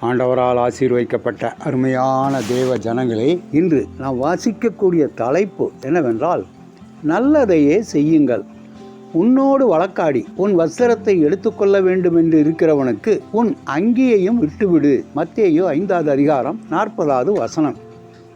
ஆண்டவரால் ஆசீர்வைக்கப்பட்ட அருமையான தேவ ஜனங்களே இன்று நாம் வாசிக்கக்கூடிய தலைப்பு என்னவென்றால் நல்லதையே செய்யுங்கள். உன்னோடு வழக்காடி உன் வஸ்திரத்தை எடுத்துக்கொள்ள வேண்டும் என்று இருக்கிறவனுக்கு உன் அங்கியையும் விட்டுவிடு. மத்தேயு ஐந்தாவது அதிகாரம் நாற்பதாவது வசனம்.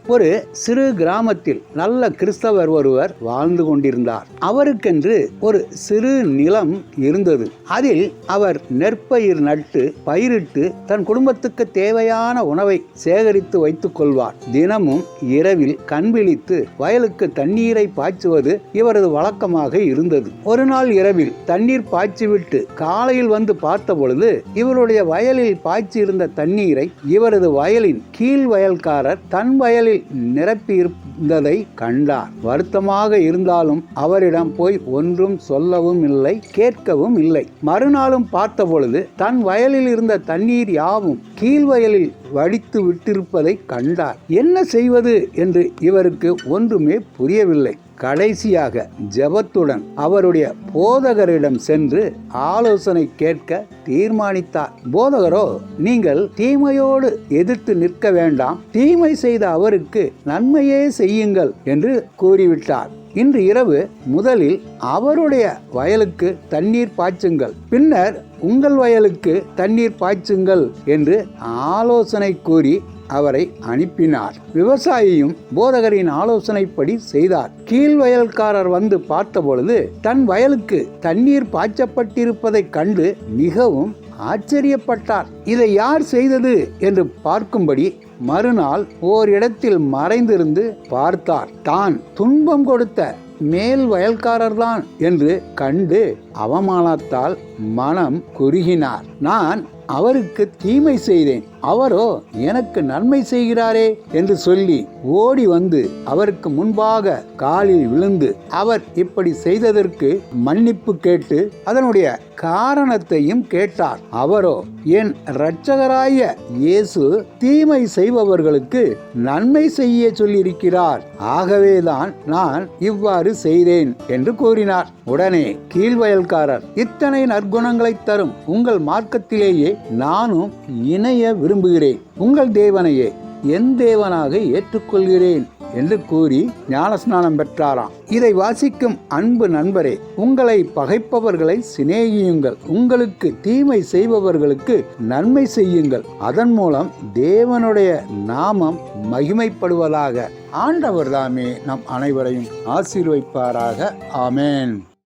ஒரு சிறு கிராமத்தில் நல்ல கிறிஸ்தவர் ஒருவர் வாழ்ந்து கொண்டிருந்தார். அவருக்கென்று ஒரு சிறு நிலம் இருந்தது. அதில் அவர் நெற்பயிர் நட்டு பயிரிட்டு தன் குடும்பத்துக்கு தேவையான உணவை சேகரித்து வைத்துக் கொள்வார். தினமும் இரவில் கண்விழித்து வயலுக்கு தண்ணீரை பாய்ச்சுவது இவரது வழக்கமாக இருந்தது. ஒரு நாள் இரவில் தண்ணீர் பாய்ச்சிவிட்டு காலையில் வந்து பார்த்த பொழுது இவருடைய வயலில் பாய்ச்சியிருந்த தண்ணீரை இவரது வயலின் கீழ் வயல்காரர் தன் வயலில் நிரப்பி இருந்ததை கண்டார். வருத்தமாக இருந்தாலும் அவரிடம் போய் ஒன்றும் சொல்லவும் இல்லை கேட்கவும் இல்லை. மறுநாளும் பார்த்தபொழுது தன் வயலில் இருந்த தண்ணீர் யாவும் கீழ்வயலில் வடித்து விட்டிருப்பதை கண்டார். என்ன செய்வது என்று இவருக்கு ஒன்றுமே புரியவில்லை. கடைசியாக ஜெபத்துடன் அவருடைய போதகரிடம் சென்று ஆலோசனை கேட்க தீர்மானித்தார். போதகரோ நீங்கள் தீமையோடு எதிர்த்து நிற்க வேண்டாம். தீமை செய்த அவருக்கு நன்மையே செய்யுங்கள் என்று கூறிவிட்டார். இன்று இரவு முதலில் அவருடைய வயலுக்கு தண்ணீர் பாய்ச்சுங்கள். பின்னர் உங்கள் வயலுக்கு தண்ணீர் பாய்ச்சுங்கள் என்று ஆலோசனை கூறி அவரை அனுப்பினார். விவசாயியும் போதகரின் ஆலோசனைப்படி செய்தார். கீழ் வயல்காரர் வந்து பார்த்தபொழுது தன் வயலுக்கு தண்ணீர் பாய்ச்சப்பட்டிருப்பதைக் கண்டு மிகவும் ஆச்சரியப்பட்டார். இதை யார் செய்தது? என்று பார்க்கும்படி மறுநாள் ஓரிடத்தில் மறைந்திருந்து பார்த்தார். தான் துன்பம் கொடுத்த மேல் வயல்காரர்தான் என்று கண்டு அவமானத்தால் மனம் குறுகினார். நான் அவருக்கு தீமை செய்தேன். அவரோ எனக்கு நன்மை செய்கிறாரே என்று சொல்லி ஓடி வந்து அவருக்கு முன்பாக காலில் விழுந்து அவர் இப்படி செய்ததற்கு மன்னிப்பு கேட்டு அதனுடைய காரணத்தையும் கேட்டார். அவரோ என் இரட்சகராய இயேசு தீமை செய்பவர்களுக்கு நன்மை செய்ய சொல்லியிருக்கிறார். ஆகவேதான் நான் இவ்வாறு செய்தேன் என்று கூறினார். உடனே கீழ்வயல்காரர் இத்தனை நற்குணங்களை தரும் உங்கள் மார்க்கத்திலேயே நானும் இணைய விரும்புகிறேன். உங்கள் தேவனையே என் தேவனாக ஏற்றுக்கொள்கிறேன் என்று கூறி ஞானஸ்நானம் பெற்றாராம். இதை வாசிக்கும் அன்பு நண்பரே உங்களை பகைப்பவர்களை சிநேகியுங்கள். உங்களுக்கு தீமை செய்பவர்களுக்கு நன்மை செய்யுங்கள். அதன் மூலம் தேவனுடைய நாமம் மகிமைப்படுவதாக. ஆண்டவர் தாமே நம் அனைவரையும் ஆசீர்வைப்பாராக. ஆமேன்.